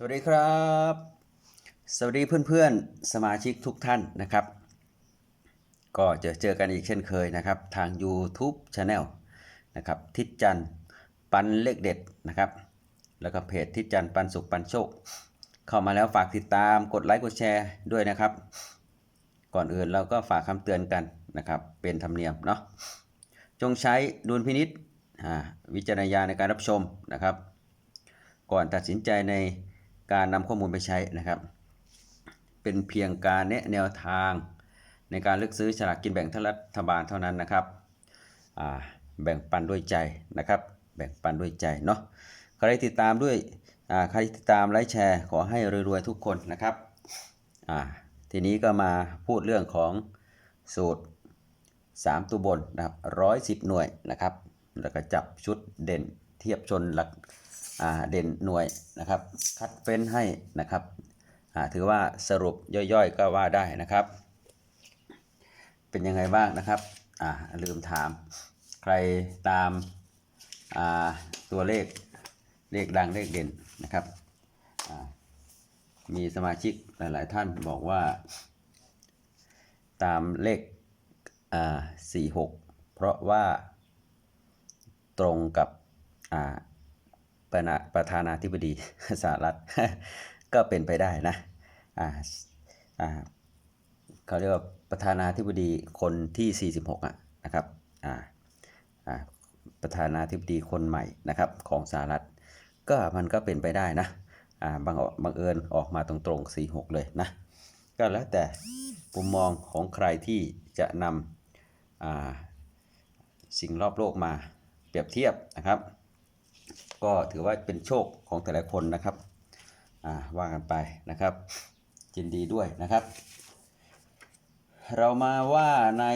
สวัสดีครับ สวัสดีเพื่อนๆ สมาชิกทุกท่านนะครับ ก็จะเจอกันอีกเช่นเคยนะครับ ทาง YouTube Channel นะครับทิศจันปันเลขเด็ดนะครับ แล้วก็เพจทิศจันปันสุขปันโชค เข้ามาแล้วฝากติดตามกดไลค์กดแชร์ด้วยนะครับ ก่อนอื่นเราก็ฝากคำเตือนกันนะครับ เป็นธรรมเนียมเนาะจงใช้ดุลพินิษอ่าวิจารณญาณในการรับชมนะครับ ก่อนตัดสินใจใน การนำข้อมูลไปใช้นะครับ เป็นเพียงการแนะแนวทางในการเลือกซื้อฉลากกินแบ่งรัฐบาลเท่านั้นนะครับแบ่งปันด้วยใจนะครับ แบ่งปันด้วยใจเนาะใครติดตามด้วยใครติดตามไลค์แชร์ขอให้รวยๆทุกคนนะครับทีนี้ก็มาพูดเรื่องของสูตร 3 ตัวบนนะครับร้อยสิบหน่วยนะครับ แล้วก็จับชุดเด่นเทียบชนหลัก เด่นหน่วยนะครับ คัดเฟ้นให้นะครับถือว่าสรุปย่อยๆก็ว่าได้นะครับ เป็นยังไงบ้างนะครับลืมถามใครตามาตัวเลขเลขดังเลขเด่นนะครับมีสมาชิกหลาย ๆ ท่านบอกว่า ตามเลขสี่หกเพราะว่าตรงกับอ่า ประประธานาธิบดีสหรัฐก็เป็นไปได้นะอ่าอ่าเขาเรียกว่าประธานาธิบดีคนที่ 46อะนะครับอ่าอ่าประธานาธิบดีคนใหม่นะครับของสหรัฐ ก็มันก็เป็นไปได้นะอ่าบางบังเอิญออกมาตรงๆ 46 เลยนะ ก็แล้วแต่มุมมองของใครที่จะนำอ่าสิ่งรอบโลกมาเปรียบเทียบนะครับ ก็ถือว่าเป็นโชคของแต่ละคนนะครับว่ากันไปนะครับยินดีด้วยนะครับ เรามาว่าใน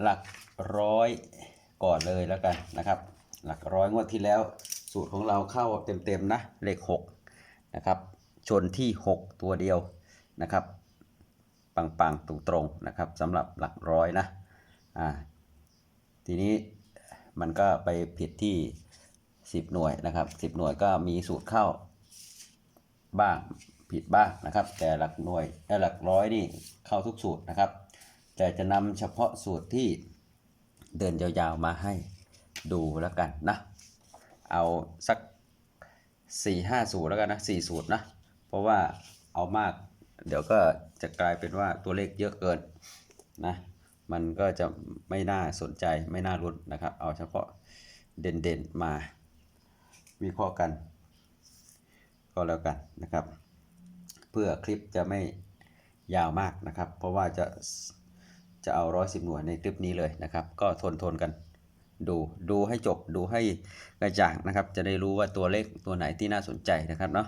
หลักร้อยก่อนเลยแล้วกันนะครับ หลักร้อยงวดที่แล้ว สูตรของเราเข้าเต็มๆนะเลข6นะครับชนที่ 6 ตัวเดียวนะครับปังๆตรงๆนะครับสำหรับหลักร้อยนะอ่าทีนี้มันก็ไปผิดที่ 10 หน่วยนะครับ 10 หน่วยก็มีสูตรเข้าบ้างผิดบ้างนะครับ แต่หลักหน่วยและหลักร้อยนี่เข้าทุกสูตรนะครับ แต่จะนำเฉพาะสูตรที่เดินยาวๆมาให้ดูแล้วกันนะ เอาสัก 4 5 สูตรแล้วกันนะ4สูตรนะ เพราะว่าเอามากเดี๋ยวก็จะกลายเป็นว่าตัวเลขเยอะเกินนะมันก็จะไม่น่าสนใจไม่น่ารุ้นนะครับ เอาเฉพาะเด่นๆมา วิเคราะห์กัน ก็แล้วกันนะครับ เพื่อคลิปจะไม่ยาวมากนะครับ เพราะว่าจะจะเอาร้อยสิบหน่วยในคลิปนี้เลยนะครับ ก็ทนทนกันดูดูให้จบดูให้กระจ่างนะครับ จะได้รู้ว่าตัวเลขตัวไหนที่น่าสนใจนะครับเนาะ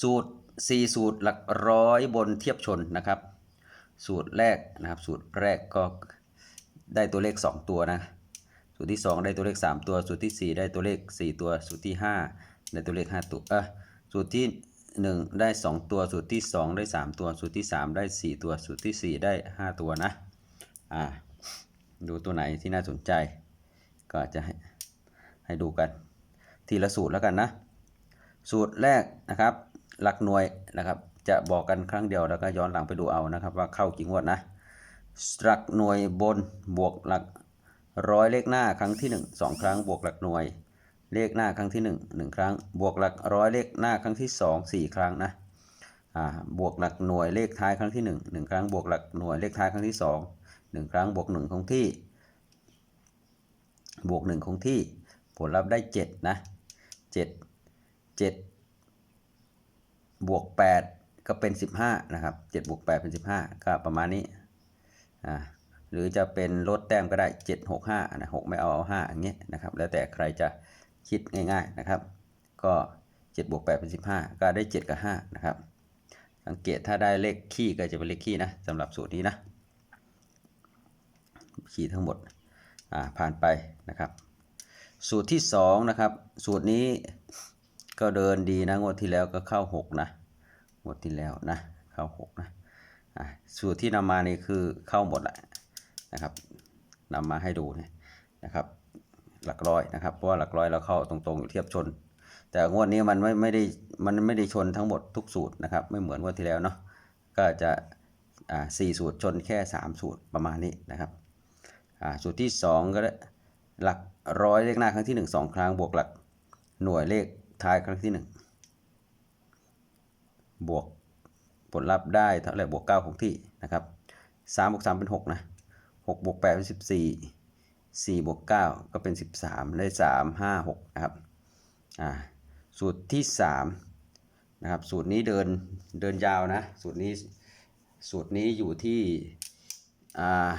สูตร 4 สูตรหลักร้อยบนเทียบชนนะครับ สูตรแรกนะครับ สูตรแรกก็ได้ตัวเลข 2 ตัวนะ สูตรที่ 2 ได้ตัวเลข 3 ตัว สูตรที่ 4 ได้ตัวเลข 4 ตัว สูตรที่ 5 ได้ตัวเลข 5 ตัว เออสูตรที่ 1 ได้ 2 ตัว สูตรที่ 2 ได้ 3 ตัว สูตรที่ 3 ได้ 4 ตัว สูตรที่ 4 ได้ 5 ตัวนะ อ่า ดูตัวไหนที่น่าสนใจ ก็จะให้ให้ดูกัน ทีละสูตรแล้วกันนะ สูตรแรกนะครับ หลักหน่วยนะครับจะบอกกันครั้งเดียวแล้วก็ย้อนหลังไปดูเอานะครับ ว่าเข้ากี่งวดนะ หลักหน่วยบนบวกหลัก ร้อยเลขหน้าครั้งที่ 1 2 ครั้งบวกหลักหน่วย เลขหน้าครั้งที่ 1 1 ครั้ง บวกหลักร้อยเลขหน้าครั้งที่ 2 4 ครั้งนะบวกหลักหน่วยเลขท้ายครั้งที่ 1 1 ครั้งบวกหลักหน่วยเลขท้ายครั้งที่ 2 1 ครั้งบวก1คงที่ บวก1คงที่ ผลลัพธ์ได้ 7 นะ 7 7 บวก 8 ก็เป็น 15 นะครับ7บวก8เป็น 15 ก็ประมาณนี้อ่า หรือจะเป็นลดแต้มก็ได้ 7 6 5นะ6ไม่เอาเอา5อย่างเงี้ยนะครับ แล้วแต่ใครจะคิดง่ายๆนะครับ ก็ 7 บวก 8 เป็น 15 ก็ได้ 7 กับ 5 นะครับ สังเกตถ้าได้เลขคี่ก็จะเป็นเลขคี่นะสำหรับสูตรนี้นะคี่ทั้งหมดอ่าผ่านไปนะครับ สูตรที่ 2 นะครับ สูตรนี้ก็เดินดีนะงวดที่แล้วก็เข้า 6 นะงวดที่แล้วนะเข้า 6 นะอะสูตรที่นำมานี่คือเข้าหมดแหละ นะครับนำมาให้ดูนะครับ หลักร้อยนะครับ เพราะว่าหลักร้อยเราเข้าตรงๆอยู่เทียบชน แต่งวดนี้มันไม่ไม่ได้มันไม่ได้ชนทั้งหมดทุกสูตรนะครับ ไม่เหมือนงวดที่แล้วเนาะก็จะอ่าสี่สูตรชนแค่สามสูตรประมาณนี้นะครับอ่าสูตรที่สองก็ได้หลักร้อยเลขหน้าครั้งที่หนึ่งสองครั้งบวกหลักหน่วยเลขท้ายครั้งที่หนึ่งบวกผลลัพธ์ได้เท่าไหร่บวกเก้าคงที่นะครับสามบวกสามเป็นหกนะ หกบวกแปดเป็นสิบสี่สี่บวกเก้าก็เป็นสิบสามได้สามห้าหกนะครับ อ่า สูตรที่สามนะครับ สูตรนี้เดิน เดินยาวนะ สูตรนี้ สูตรนี้อยู่ที่ อ่า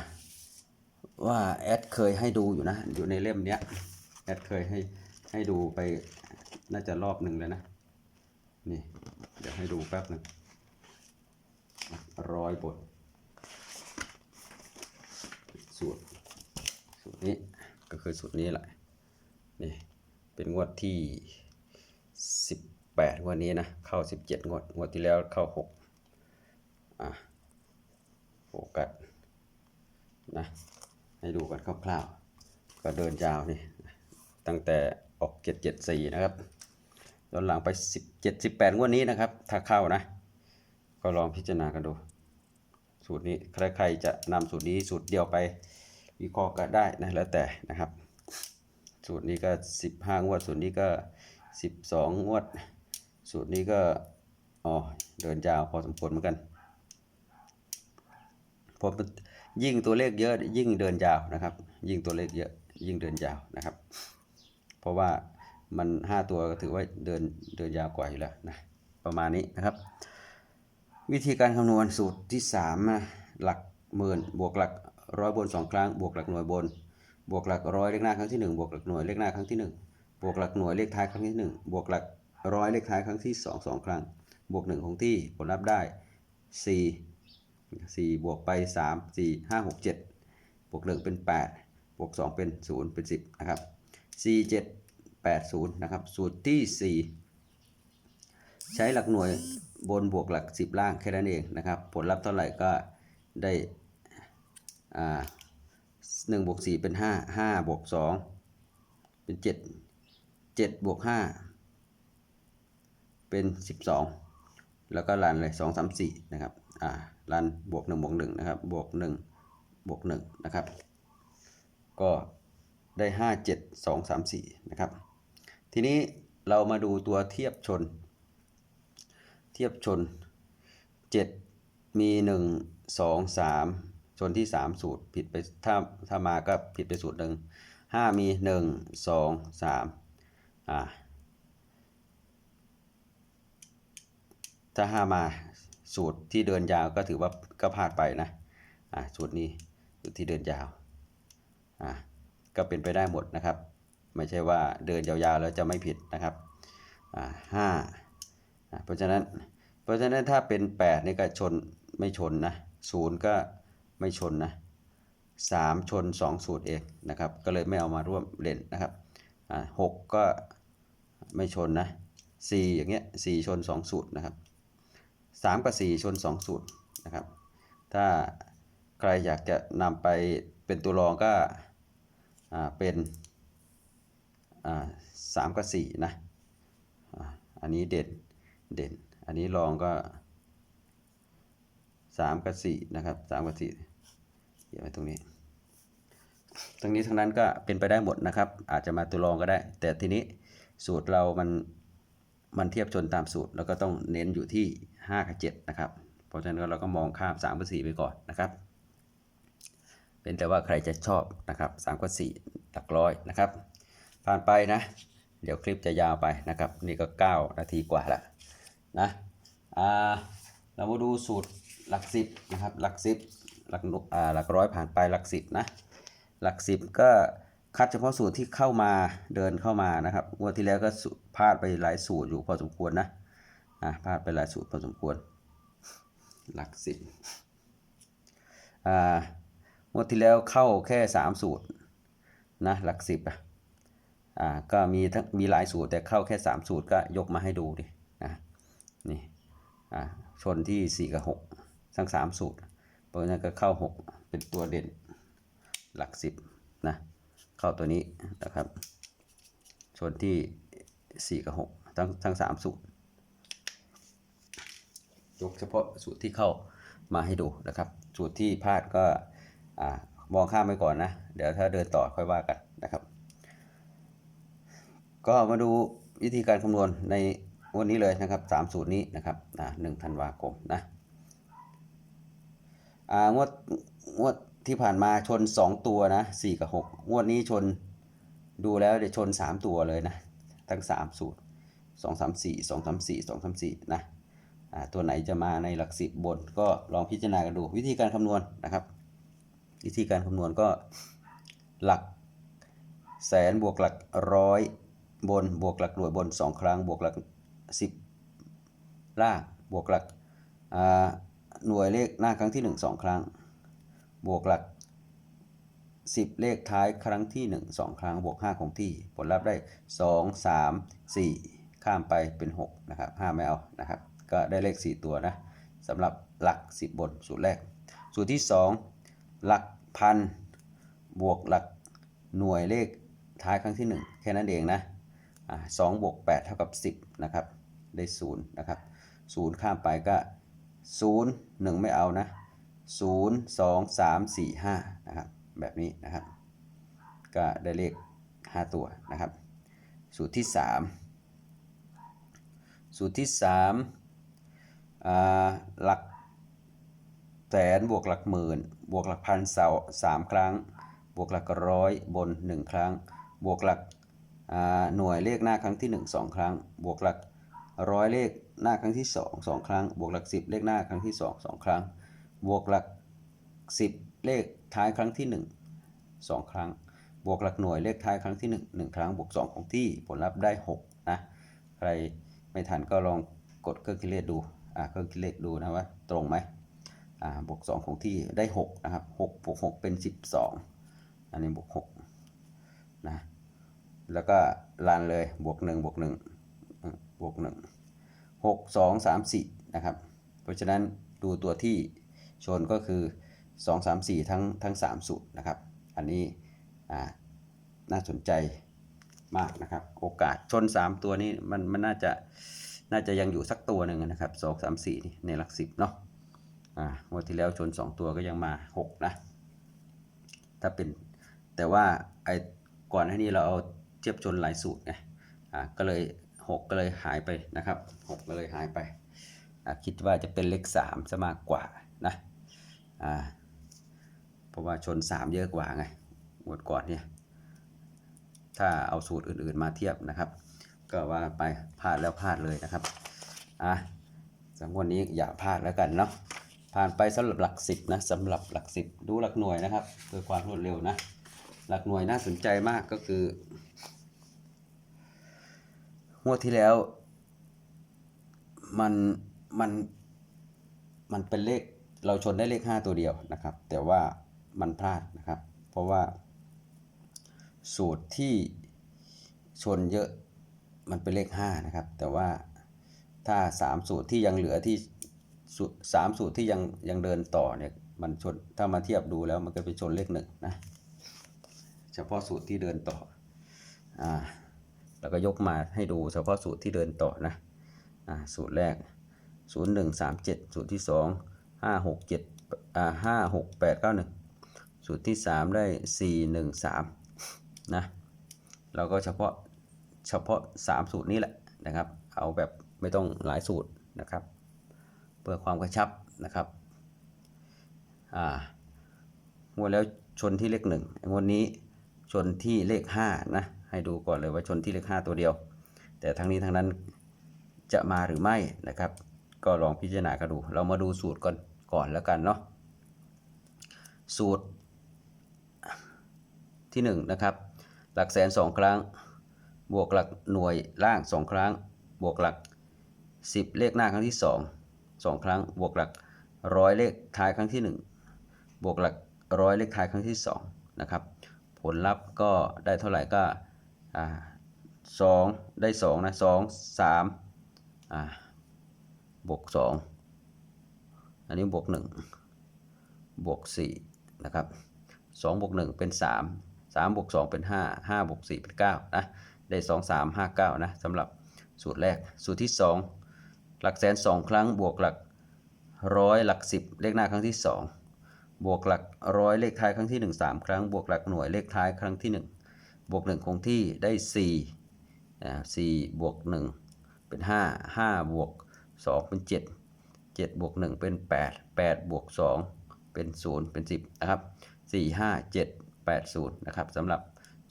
ว่าแอดเคยให้ดูอยู่นะ อยู่ในเล่มเนี้ย แอดเคยให้ ให้ดูไป น่าจะรอบหนึ่งแล้วนะ นี่ เดี๋ยวให้ดูแป๊บหนึ่งร้อยบท สูตร สูตรนี้ก็คือสูตรนี้แหละนี่เป็นงวดที่สิบแปดงวดนี้นะเข้าสิบเจ็ดงวดงวดที่แล้วเข้าหกอะโฟกัสนะให้ดูกันคร่าวๆก็เดินยาวนี่ตั้งแต่ออก 774 นะครับย้อนหลังไป 17 18 งวดนี้นะครับ ถ้าเข้านะ ก็ลองพิจารณากันดู สูตรนี้ใครๆจะนำสูตรนี้สูตรเดียวไปวิเคราะห์ก็ได้นะแล้วแต่นะครับ สูตรนี้ก็ 15 งวด สูตรนี้ก็ 12 งวด สูตรนี้ก็อ๋อเดินยาวพอสมควรเหมือนกันเพราะมันยิ่งตัวเลขเยอะยิ่งเดินยาวนะครับ ยิ่งตัวเลขเยอะยิ่งเดินยาวนะครับ เพราะว่ามันห้าตัวก็ถือว่าเดินเดินยาวกว่าอยู่แล้วนะประมาณนี้นะครับ วิธีการคำนวณสูตรที่สามนะหลักหมื่นบวกหลักร้อยบนสองครั้ง บวกหลักหน่วยบน บวกหลักร้อยเลขหน้าครั้งที่หนึ่งบวกหลักหน่วยเลขหน้าครั้งที่หนึ่งบวกหลักหน่วยเลขท้ายครั้งที่หนึ่งบวกหลักร้อยเลขท้ายครั้งที่สองสองครั้ง บวกหนึ่งของที่ผลลัพธ์ได้สี่สี่บวกไปสามสี่ห้าหกเจ็ดบวกหนึ่งเป็นแปดบวกสองเป็นศูนย์เป็นสิบนะครับสี่เจ็ดแปดศูนย์นะครับ สูตรที่สี่ใช้หลักหน่วย บนบวกหลักสิบล่างแค่นั้นเองนะครับ ผลลัพธ์เท่าไหร่ก็ได้หนึ่งบวกสี่เป็นห้าห้าบวกสองเป็นเจ็ดเจ็ดบวกห้าเป็นสิบสองแล้วก็รันเลยสองสามสี่นะครับอ่ารันบวกหนึ่งบวกหนึ่งนะครับบวกหนึ่งบวกหนึ่งนะครับ ก็ได้ห้าเจ็ดสองสามสี่นะครับ ทีนี้เรามาดูตัวเทียบชน ทียบชนเจ็ดมีหนึ่งสองสามชนที่สามสูตรผิดไปถ้าถ้ามาก็ผิดไปสูตรหนึ่งห้ามีหนึ่งสองสามอ่า ถ้าห้ามาสูตรที่เดินยาวก็ถือว่าก็พลาดไปนะ อ่าสูตรนี้สูตรที่เดินยาว อ่า ก็เป็นไปได้หมดนะครับ ไม่ใช่ว่าเดินยาวๆแล้วจะไม่ผิดนะครับ อ่าห้า เพราะฉะนั้นเพราะฉะนั้นถ้าเป็น8นี่ก็ชนไม่ชนนะศูนย์ก็ไม่ชนนะสามชน 2 สูตรเองนะครับ ก็เลยไม่เอามาร่วมเล่นนะครับอ่าหกก็ไม่ชนนะสี่อย่างเงี้ยสี่ชน 2 สูตรนะครับ3กับ4ชน 2 สูตรนะครับ ถ้าใครอยากจะนำไปเป็นตัวรองก็อ่าเป็นอ่าสามกับ4นะอ่าอันนี้เด่น เด่น อันนี้รองก็3กับ4นะครับ3กับ4เขียนไว้ตรงนี้ ตรงนี้ทั้งนั้นก็เป็นไปได้หมดนะครับ อาจจะมาตัวรองก็ได้ แต่ทีนี้สูตรเรามันมันเทียบชนตามสูตร แล้วก็ต้องเน้นอยู่ที่ 5 กับ 7 นะครับ เพราะฉะนั้นเราก็มองข้าม3กับ4ไปก่อนนะครับ เป็นแต่ว่าใครจะชอบนะครับ3กับ4หลักร้อยนะครับ ผ่านไปนะ เดี๋ยวคลิปจะยาวไปนะครับ นี่ก็ 9 นาทีกว่าล้ว นะอ่าเรามาดูสูตรหลัก10นะครับหลัก10หลักหนุอ่าหลักร้อยผ่านไปหลัก10นะหลัก10ก็คัดเฉพาะสูตรที่เข้ามาเดินเข้ามานะครับงวดที่แล้วก็พลาดไปหลายสูตรอยู่พอสมควรนะอะพลาดไปหลายสูตรพอสมควร หลักสิบอ่างวดที่แล้วเข้าแค่3สูตรนะหลักสิบอะอ่าก็มีทั้งมีหลายสูตรแต่เข้าแค่3สูตรก็ยกมาให้ดูดิ นี่อ่าชนที่ 4 กับ 6 ทั้ง 3 สูตร เพราะฉะนั้นก็เข้า 6 เป็นตัวเด่นหลักสิบนะเข้าตัวนี้นะครับชนที่ 4 กับ 6 ทั้งทั้งสามสูตร ยกเฉพาะสูตรที่เข้ามาให้ดูนะครับ สูตรที่พลาดก็อ่ามองข้ามไปก่อนนะ เดี๋ยวถ้าเดินต่อค่อยว่ากันนะครับ ก็มาดูวิธีการคำนวณใน วันนี้เลยนะครับสามสูตรนี้นะครับอ่าหนึ่งธันวาคมนะอ่างวดงวดที่ผ่านมาชน 2 ตัวนะ4กับ6งวดนี้ชนดูแล้วเดี๋ยวชน 3 ตัวเลยนะ ทั้ง 3 สูตร 2 3 4 2 3 4 2 3 4นะอ่าตัวไหนจะมาในหลักสิบบนก็ลองพิจารณากันดูวิธีการคำนวณนะครับ วิธีการคำนวณก็หลักแสนบวกหลักร้อยบนบวกหลักหน่วยบน 2 ครั้งบวกหลัก 10ล่างบวกหลักหน่วยเลขหน้าครั้งที่ 1 2 ครั้ง บวกหลัก 10 เลขท้ายครั้งที่ 1 2 ครั้ง บวก 5 คงที่ ผลลัพธ์ได้ 2 3 4 ข้ามไปเป็น 6 นะครับ 5 ไม่เอานะครับ ก็ได้เลข 4 ตัวนะสำหรับหลัก 10 บนสูตรแรก สูตรที่ 2 หลักพันบวกหลักหน่วยเลขท้ายครั้งที่ 1 แค่นั้นเองนะอ่า2บวก8เท่ากับ 10 นะครับ ได้0นะครับ0ข้ามไปก็0 1ไม่เอานะ0 2 3 4 5นะครับแบบนี้นะครับ ก็ได้เลข5ตัวนะครับ สูตรที่3สูตรที่3อ่าหลักแสนบวกหลักหมื่น บวกหลักพันเสาสามครั้ง บวกหลักร้อยบน 1 ครั้ง บวกหลักหน่วยเลขหน้าครั้งที่ 1 2 ครั้ง บวกหลัก ร้อยเลขหน้าครั้งที่ 2 2 ครั้ง บวกหลัก 10 เลขหน้าครั้งที่ 2 2 ครั้ง บวกหลัก 10 เลขท้ายครั้งที่ 1 2 ครั้ง บวกหลักหน่วยเลขท้ายครั้งที่ 1 1 ครั้ง บวก 2 ของที่ผลลัพธ์ได้ 6 นะ ใครไม่ทันก็ลองกดเครื่องคิดเลขดูอ่าเครื่องคิดเลขดูนะว่าตรงไหมอ่าบวก 2 ของที่ได้ 6 นะครับ 6 บวก 6 เป็น 12 อันนี้บวก 6 นะ แล้วก็ลันเลยบวก 1 บวก 1 บวก1 6 2 3 4นะครับ เพราะฉะนั้นดูตัวที่ชนก็คือ2 3 4ทั้งทั้ง3สูตรนะครับ อันนี้น่าสนใจมากนะครับ โอกาสชน3ตัวนี้มันมันน่าจะน่าจะยังอยู่สักตัวหนึ่งนะครับ2 3 4นี่ในหลัก10เนาะอ่างวดที่แล้วชน2ตัวก็ยังมา6นะ ถ้าเป็นแต่ว่าไอ้ก่อนหน้านี้เราเอาเทียบชนหลายสูตรไงอ่าก็เลย 6 ก็เลยหายไปนะครับ 6 ก็เลยหายไป คิดว่าจะเป็นเลข3ซะมากกว่านะเพราะว่าชน 3 เยอะกว่าไงงวดก่อนเนี่ย ถ้าเอาสูตรอื่นๆมาเทียบนะครับ ก็ว่าไปพลาดแล้วพลาดเลยนะครับอะสำหรับวันนี้อย่าพลาดแล้วกันเนาะผ่านไปสำหรับหลักสิบนะสำหรับหลักสิบดูหลักหน่วยนะครับเพื่อความรวดเร็วนะ หลักหน่วยน่าสนใจมากก็คือ งวดที่แล้ว มันมันมันเป็นเลขเราชนได้เลข 5 ตัวเดียวนะครับ แต่ว่ามันพลาดนะครับ เพราะว่า สูตรที่ชนเยอะมันเป็นเลข 5 นะครับ แต่ว่าถ้า 3 สูตรที่ยังเหลือที่สูตรสามสูตรที่ยังยังเดินต่อเนี่ยมันชนถ้ามาเทียบดูแล้วมันก็เป็นชนเลขหนึ่งนะ เฉพาะสูตรที่เดินต่ออ่า แล้วก็ยกมาให้ดูเฉพาะสูตรที่เดินต่อนะอ่าสูตรแรก 0 1 3 7 สูตรที่ 2 5 6 7อ่า5 6 8 9 1 สูตรที่ 3 ได้ 4 1 3นะเราก็เฉพาะเฉพาะ 3 สูตรนี้แหละนะครับ เอาแบบไม่ต้องหลายสูตรนะครับ เพื่อความกระชับนะครับอ่างวดแล้วชนที่เลขหนึ่งงวดนี้ชนที่เลขห้านะ ให้ดูก่อนเลยว่าชนที่เลขห้าตัวเดียว แต่ทั้งนี้ทั้งนั้นจะมาหรือไม่นะครับ ก็ลองพิจารณากันดู เรามาดูสูตรก่อนก่อนแล้วกันเนาะสูตรที่หนึ่งนะครับหลักแสนสองครั้ง บวกหลักหน่วยล่างสองครั้ง บวกหลัก 10 เลขหน้าครั้งที่ 2 2 ครั้ง บวกหลักร้อยเลขท้ายครั้งที่ 1 บวกหลักร้อยเลขท้ายครั้งที่2นะครับผลลัพธ์ก็ได้เท่าไหร่ก็ อ่าสองได้2นะ2 3อ่าบวก2อันนี้บวก1บวก4นะครับ2บวก1เป็น3 3บวก2เป็น5 5บวก4เป็น9นะได้2 3 5 9นะสำหรับสูตรแรกสูตรที่2หลักแสนสองครั้งบวกหลักร้อยหลักสิบเลขหน้าครั้งที่2บวกหลักร้อยเลขท้ายครั้งที่1 3ครั้ง บวกหลักหน่วยเลขท้ายครั้งที่1 บวก 1 คงที่ได้4อ่า4บวก 1 เป็น 5 5 บวก 2 เป็น 7 7 บวก 1 เป็น 8 8 บวก 2 เป็น 0 เป็น 10 นะครับ 4 5 7 8 0 นะครับสำหรับ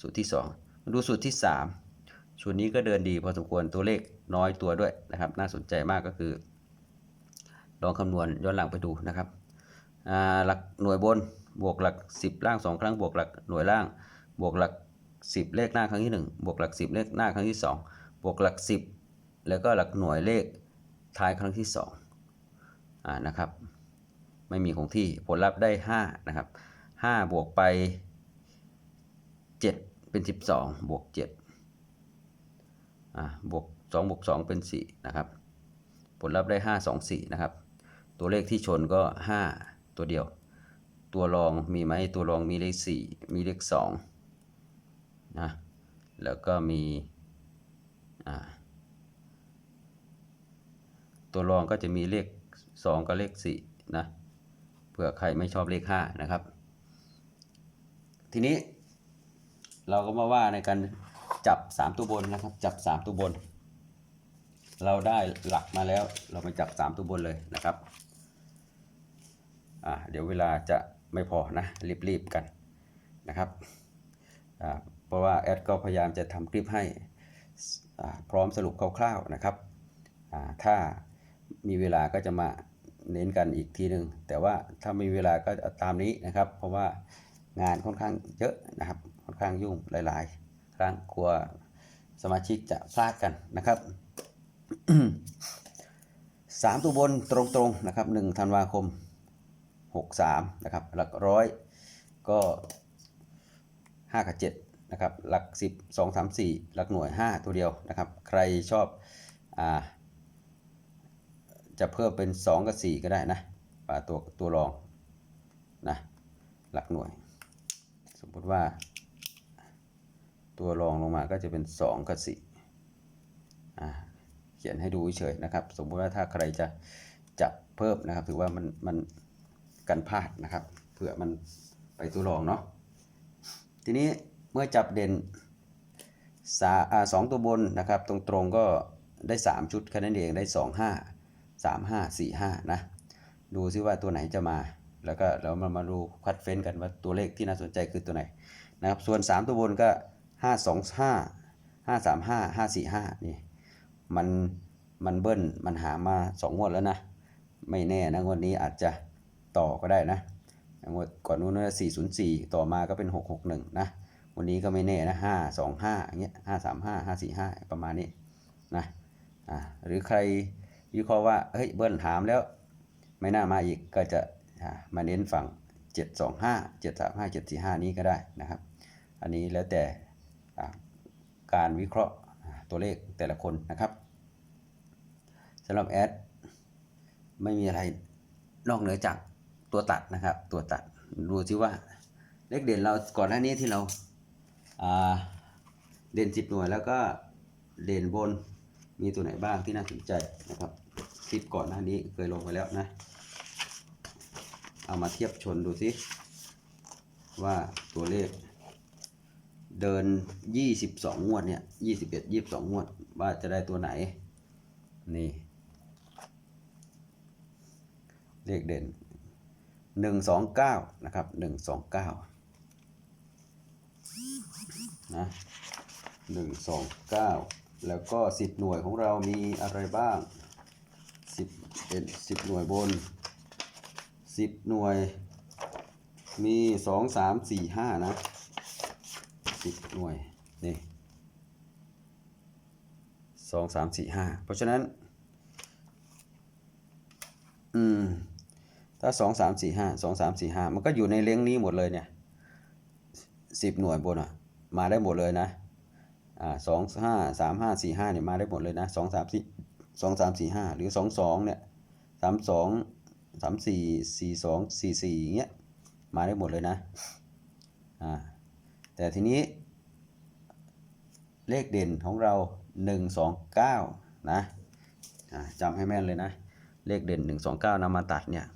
สูตรที่ 2 มาดูสูตรที่ 3 สูตรนี้ก็เดินดีพอสมควรตัวเลขน้อยตัวด้วยนะครับ น่าสนใจมากก็คือ ลองคำนวณย้อนหลังไปดูนะครับอ่าหลักหน่วยบนบวกหลัก 10 ล่าง 2 ครั้งบวกหลักหน่วยล่างบวกหลัก 10 เลขหน้าครั้งที่ 1 บวกหลัก 10 เลขหน้าครั้งที่ 2 บวกหลัก 10 แล้วก็หลักหน่วยเลขท้ายครั้งที่2อ่านะครับ ไม่มีคงที่ผลลัพธ์ได้ 5 นะครับ 5 บวกไป 7 เป็น 12 บวก7อ่าบวก2บวก2 เป็น 4 นะครับ ผลลัพธ์ได้ 5 2 4 นะครับ ตัวเลขที่ชนก็ 5 ตัวเดียว ตัวรองมีไหมตัวรองมีเลข 4 มีเลข 2 นะแล้วก็มีตัวรองก็จะมีเลข 2 กับเลข4นะเผื่อใครไม่ชอบเลข 5 นะครับ ทีนี้เราก็มาว่าในการจับ 3 ตัวบนนะครับ จับ 3 ตัวบน เราได้หลักมาแล้วเรามาจับ 3 ตัวบนเลยนะครับเดี๋ยวเวลาจะไม่พอนะรีบๆกันนะครับอ่า เพราะว่าแอดก็พยายามจะทำคลิปให้พร้อมสรุปคร่าวๆนะครับ ถ้ามีเวลาก็จะมาเน้นกันอีกทีหนึ่งแต่ว่าถ้ามีเวลาก็ตามนี้นะครับ เพราะว่างานค่อนข้างเยอะนะครับ ค่อนข้างยุ่งหลายๆ ครั้งกลัวสมาชิกจะพลาดกันนะครับสามตัวบนตรงๆนะครับหนึ่งธันวาคมหกสามนะครับหลักร้อยก็ห้ากับเจ็ด นะครับหลักสิบสองสามสี่หลักหน่วยห้าตัวเดียวนะครับ ใครชอบอ่าจะเพิ่มเป็นสองกับสี่ก็ได้นะป่าตัวตัวรองนะหลักหน่วย สมมติว่า ตัวรองลงมาก็จะเป็นสองกับสี่อ่าเขียนให้ดูเฉยนะครับ สมมุติว่าถ้าใครจะจับเพิ่มนะครับ ถือว่ามันมันกันพลาดนะครับเผื่อมันไปตัวรองเนาะทีนี้ มื่อจับเด่นสาอาสองตัวบนนะครับ ตรงๆก็ได้ 3 ชุดแค่นั้นเองได้ 2 5 3 5 4 5 นะ ดูซิว่าตัวไหนจะมา แล้วก็เรามามาดูคัดเฟ้นกันว่าตัวเลขที่น่าสนใจคือตัวไหนนะครับ ส่วน 3 ตัวบนก็ 5 2 5 5 3 5 5 4 5 นี่ มันมันเบิ้ลมันหามาสองงวดแล้วนะ ไม่แน่นะงวดนี้อาจจะต่อก็ได้นะงวดก่อนนู้นนะสี่ศูนย์สี่ต่อมาก็เป็นหกหกหนึ่งนะ วันนี้ก็ไม่แน่นะห้าสองห้าอย่างเงี้ยห้าสามห้าห้าสี่ห้าประมาณนี้นะอ่าหรือใครวิเคราะห์ว่าเฮ้ยเบิ้ลถามแล้ว ไม่น่ามาอีกก็จะอ่ามาเน้นฝั่งเจ็ดสองห้าเจ็ดสามห้าเจ็ดสี่ห้านี้ก็ได้นะครับ อันนี้แล้วแต่อ่าการวิเคราะห์ตัวเลขแต่ละคนนะครับสำหรับแอดไม่มีอะไรนอกเหนือจากตัวตัดนะครับ ตัวตัดดูซิว่าเลขเด่นเราก่อนหน้านี้ที่เรา เด่นสิบหน่วยแล้วก็เด่นบนมีตัวไหนบ้างที่น่าสนใจนะครับคลิปก่อนหน้านี้เคยลงไปแล้วนะ เอามาเทียบชนดูสิว่าตัวเลข เดิน 22 งวดเนี่ย 21 22 งวด ว่าจะได้ตัวไหน นี่ เลขเด่น 129 นะครับ 129 นะ129แล้วก็10หน่วยของเรามีอะไรบ้าง10เป็น10หน่วยบน10หน่วย มี2 3 4 5นะสิบหน่วยนี่สองสามสี่ห้าเพราะฉะนั้น อืม ถ้าสองสามสี่ห้าสองสามสี่ห้ามันก็อยู่ในเลี้ยงนี้หมดเลยเนี่ย สิบหน่วยบนอะมาได้หมดเลยนะอ่าสองห้าสามห้าสี่ห้าเนี่ยมาได้หมดเลยนะสองสามสี่สองสามสี่ห้าหรือสองสองเนี่ยสามสองสามสี่สี่สองสี่สี่อย่างเงี้ยมาได้หมดเลยนะอ่าแต่ทีนี้ เลขเด่นของเรา1 2 9นะอ่าจำให้แม่นเลยนะ เลขเด่น 129นำมาตัดเนี่ย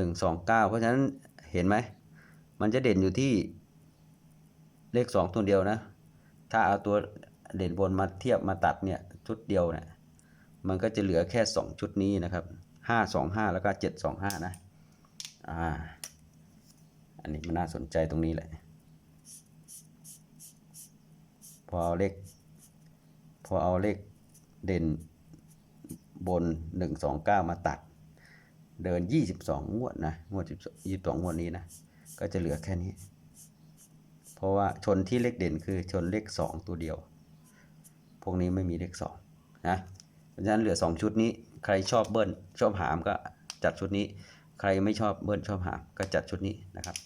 129 เพราะฉะนั้นเห็นไหม มันจะเด่นอยู่ที่เลข2ตัวเดียวนะ ถ้าเอาตัวเด่นบนมาเทียบมาตัดเนี่ยชุดเดียวเนี่ยมันก็จะเหลือแค่ 2 ชุดนี้นะครับ 525 แล้วก็ 725 นะ อ่า อันนี้มันน่าสนใจตรงนี้แหละ พอเอาเลข พอเอาเลขเด่นบน 129 มาตัด เดิน 22 งวดนะ งวด12 22 งวดนี้นะ ก็จะเหลือแค่นี้ เพราะว่าชนที่เลขเด่นคือชนเลข 2 ตัวเดียว พวกนี้ไม่มีเลข2นะเพราะฉะนั้นเหลือ 2 ชุดนี้ ใครชอบเบิ้ลชอบหามก็จัดชุดนี้ ใครไม่ชอบเบิ้ลชอบหามก็จัดชุดนี้นะครับ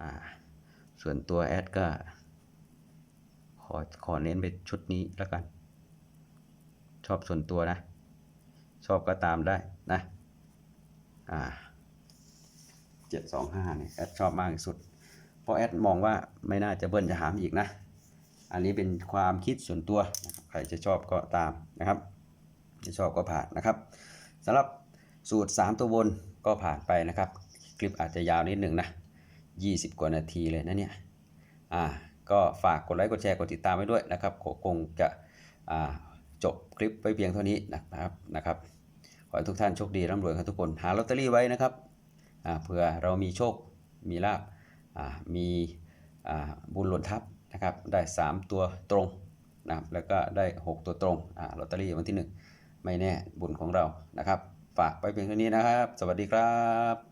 อ่าส่วนตัวแอดก็ขอขอเน้นไปชุดนี้แล้วกัน ชอบส่วนตัวนะ ชอบก็ตามได้นะ อ่า เจ็ดสองห้าเนี่ยแอดชอบมากที่สุด เพราะแอดมองว่าไม่น่าจะเบิ้ลจะหามอีกนะ อันนี้เป็นความคิดส่วนตัวนะครับใครจะชอบก็ตามนะครับไม่ชอบก็ผ่านนะครับสำหรับสูตร 3 ตัวบนก็ผ่านไปนะครับ คลิปอาจจะยาวนิดหนึ่งนะ 20 กว่านาทีเลยนะเนี่ยอ่าก็ฝากกดไลค์กดแชร์กดติดตามไว้ด้วยนะครับคงคงจะอ่าจบคลิปไว้เพียงเท่านี้นะครับนะครับ ขอให้ทุกท่านโชคดีร่ำรวยกันทุกคน หาลอตเตอรี่ไว้นะครับ เผื่อเรามีโชค มีลาบมีบุญหล่นทับนะครับได้ 3 ตัวตรงนะครับแล้วก็ได้ 6 ตัวตรงอลอตเตอรี่วันที่ 1 ไม่แน่บุญของเรานะครับ ฝากไว้เพียงเท่านี้นะครับ สวัสดีครับ